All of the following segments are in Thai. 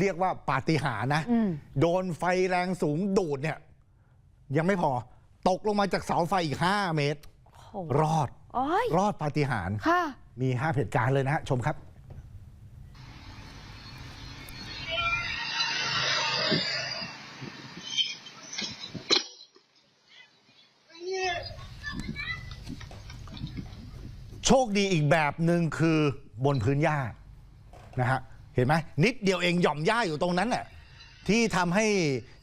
เรียกว่าปาฏิหาริย์นะอืมโดนไฟแรงสูงดูดเนี่ย ยังไม่พอ ตกลงมาจากเสาไฟอีก 5 เมตรโอ้โหรอดโอ้ยรอดปาฏิหาริย์ค่ะมีห้าเหตุการณ์เลยนะฮะ ชมครับโชคดีอีกแบบหนึ่งคือบนพื้นหญ้านะฮะ เห็นไหมนิดเดียวเองหย่อมหญ้าอยู่ตรงนั้นแหละที่ทำให้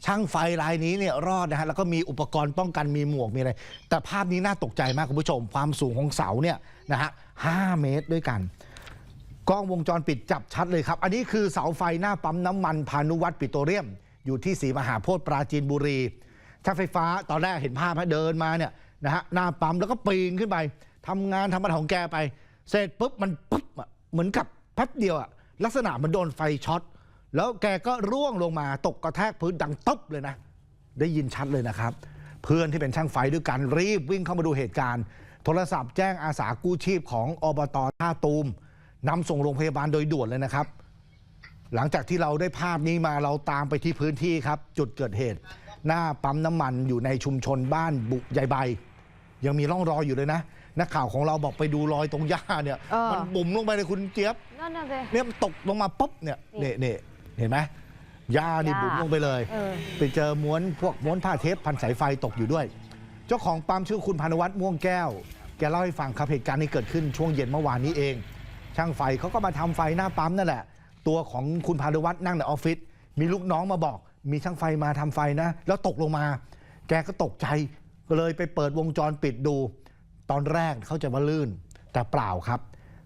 ช่างไฟรายนี้เนี่ยรอดนะฮะแล้วก็มีอุปกรณ์ป้องกันมีหมวกมีอะไร แต่ภาพนี้น่าตกใจมากคุณผู้ชม ความสูงของเสาเนี่ยนะฮะห้าเมตรด้วยกันกล้องวงจรปิดจับชัดเลยครับ อันนี้คือเสาไฟหน้าปั๊มน้ำมันพานุวัตรปิโตรเลียม อยู่ที่ศรีมหาโพธิ์ปราจีนบุรีช่างไฟฟ้าตอนแรกเห็นภาพฮะเดินมาเนี่ยนะฮะหน้าปั๊มแล้วก็ปีนขึ้นไปทำงานทำอะไรของแกไป เสร็จปุ๊บมันปุ๊บอะเหมือนกับแป๊บเดียวอะ ลักษณะมันโดนไฟช็อต แล้วแกก็ร่วงลงมาตกกระแทกพื้นดังตึ๊บเลยนะ ได้ยินชัดเลยนะครับ เพื่อนที่เป็นช่างไฟด้วยกันรีบวิ่งเข้ามาดูเหตุการณ์ โทรศัพท์แจ้งอาสากู้ชีพของอบตท่าตูมนำส่งโรงพยาบาลโดยด่วนเลยนะครับ หลังจากที่เราได้ภาพนี้มาเราตามไปที่พื้นที่ครับ จุดเกิดเหตุ หน้าปั๊มน้ำมันอยู่ในชุมชนบ้านบุยายใบ ยังมีร่องรอยอยู่เลยนะนักข่าวของเราบอกไปดูรอยตรงหญ้าเนี่ยเออมันบุ๋มลงไปเลยคุณเจี๊ยบ นั่นน่ะสิ เนี่ยมันตกลงมาปุ๊บเนี่ยเนี่ยเนี่ยเห็นไหมหญ้านี่หญ้าบุ๋มลงไปเลย เออ ไปเจอม้วนพวกม้วนผ้าเทปพันสายไฟตกอยู่ด้วย เจ้าของปั๊มชื่อคุณพานุวัฒน์ม่วงแก้ว แกเล่าให้ฟังครับเหตุการณ์นี้เกิดขึ้นช่วงเย็นเมื่อวานนี้เอง ช่างไฟเขาก็มาทำไฟหน้าปั๊มนั่นแหละ ตัวของคุณพานุวัฒน์นั่งในออฟฟิศมีลูกน้องมาบอก มีช่างไฟมาทำไฟนะ แล้วตกลงมา แกก็ตกใจก็เลยไปเปิดวงจรปิดดู ตอนแรกเขาใจะว่าลื่น แต่เปล่าครับ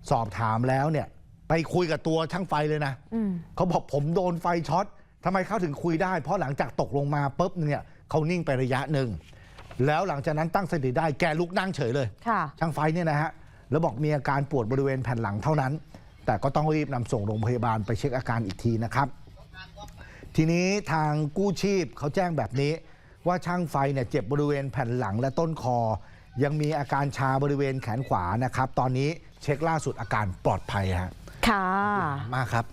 สอบถามแล้วเนี่ย ไปคุยกับตัวช่างไฟเลยนะอืมเขาบอกผมโดนไฟช็อตทำไมเขาถึงคุยได้ เพราะหลังจากตกลงมาปุ๊บเนี่ยเขานิ่งไประยะหนึ่ง แล้วหลังจากนั้นตั้งสติได้แกลุกนั่งเฉยเลยค่ะช่างไฟเนี่ยนะฮะแล้วบอกมีอาการปวดบริเวณแผ่นหลังเท่านั้น แต่ก็ต้องรีบนำส่งโรงพยาบาลไปเช็คอาการอีกทีนะครับ ทีนี้ทางกู้ชีพเขาแจ้งแบบนี้ ว่าช่างไฟเนี่ยเจ็บบริเวณแผ่นหลังและต้นคอ ยังมีอาการชาบริเวณแขนขวานะครับ ตอนนี้เช็คล่าสุดอาการปลอดภัยฮะ ค่ะ มากครับ